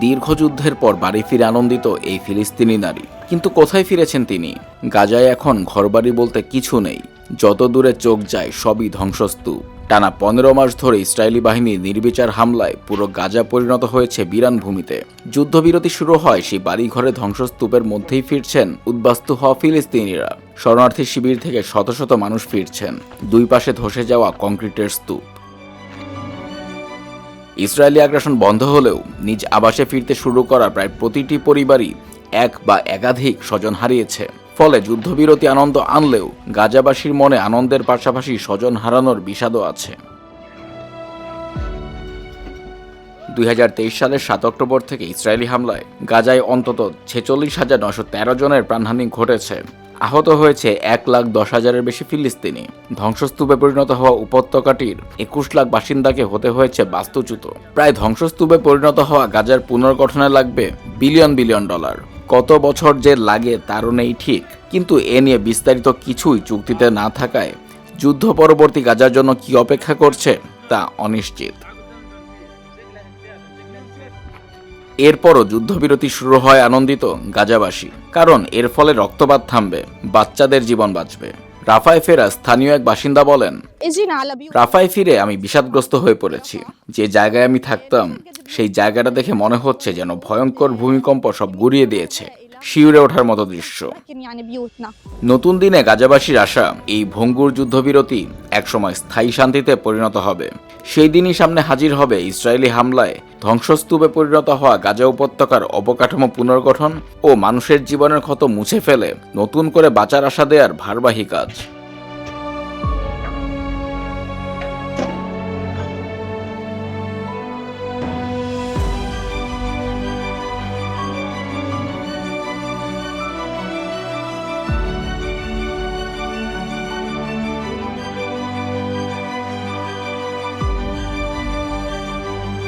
দীর্ঘ যুদ্ধের পর বাড়ি ফিরে আনন্দিত এই ফিলিস্তিনি নারী। কিন্তু কোথায় ফিরেছেন তিনি? গাজায় এখন ঘরবাড়ি বলতে কিছু নেই। যত দূরে চোখ যায়, সবই ধ্বংসস্তূপ। টানা পনেরো মাস ধরে ইসরায়েলি বাহিনীর নির্বিচার হামলায় পুরো গাজা পরিণত হয়েছে বিরান ভূমিতে। যুদ্ধবিরতি শুরু হয় সেই বাড়িঘরে ধ্বংসস্তূপের মধ্যেই ফিরছেন উদ্বাস্তু হওয়া ফিলিস্তিনিরা। শরণার্থী শিবির থেকে শত শত মানুষ ফিরছেন। দুই পাশে ধসে যাওয়া কংক্রিটের স্তূপ। ইসরায়েলি আগ্রাসন বন্ধ হলেও নিজ আবাসে ফিরতে শুরু করা প্রায় প্রতিটি পরিবারই এক বা একাধিক স্বজন হারিয়েছে। ফলে যুদ্ধবিরতি আনন্দ আনলেও গাজাবাসীর মনে আনন্দের পাশাপাশি স্বজন হারানোর বিষাদও আছে। দুই হাজার তেইশ সালের সাত অক্টোবর থেকে ইসরায়েলি হামলায় গাজায় অন্তত ছেচল্লিশ হাজার নশো তেরো জনের প্রাণহানি ঘটেছে। আহত হয়েছে এক লাখ দশ হাজারের বেশি ফিলিস্তিনি। ধ্বংসস্তূপে পরিণত হওয়া উপত্যকাটির একুশ লাখ বাসিন্দাকে হতে হয়েছে বাস্তুচ্যুত। প্রায় ধ্বংসস্তূপে পরিণত হওয়া গাজার পুনর্গঠনে লাগবে বিলিয়ন বিলিয়ন ডলার। কত বছর যে লাগে তারও নেই ঠিক। কিন্তু এ নিয়ে বিস্তারিত কিছুই চুক্তিতে না থাকায় যুদ্ধ পরবর্তী গাজার জন্য কি অপেক্ষা করছে তা অনিশ্চিত। এরপরও যুদ্ধবিরতি শুরু হয় আনন্দিত গাজাবাসী। কারণ এর ফলে রক্তপাত থামবে, বাচ্চাদের জীবন বাঁচবে। রাফায় ফেরা স্থানীয় এক বাসিন্দা বলেন, রাফায় ফিরে আমি বিষাদগ্রস্ত হয়ে পড়েছি। যে জায়গায় আমি থাকতাম, সেই জায়গাটা দেখে মনে হচ্ছে যেন ভয়ঙ্কর ভূমিকম্প সব গুড়িয়ে দিয়েছে, শিউরে ওঠার মতো দৃশ্য। নতুন দিনে গাজাবাসীর আশা, এই ভঙ্গুর যুদ্ধবিরতি একসময় স্থায়ী শান্তিতে পরিণত হবে। সেই দিনই সামনে হাজির হবে ইসরায়েলি হামলায় ধ্বংসস্তূপে পরিণত হওয়া গাজা উপত্যকার অবকাঠামো পুনর্গঠন ও মানুষের জীবনের ক্ষত মুছে ফেলে, নতুন করে বাঁচার আশা দেওয়ার ভারবাহী কাজ।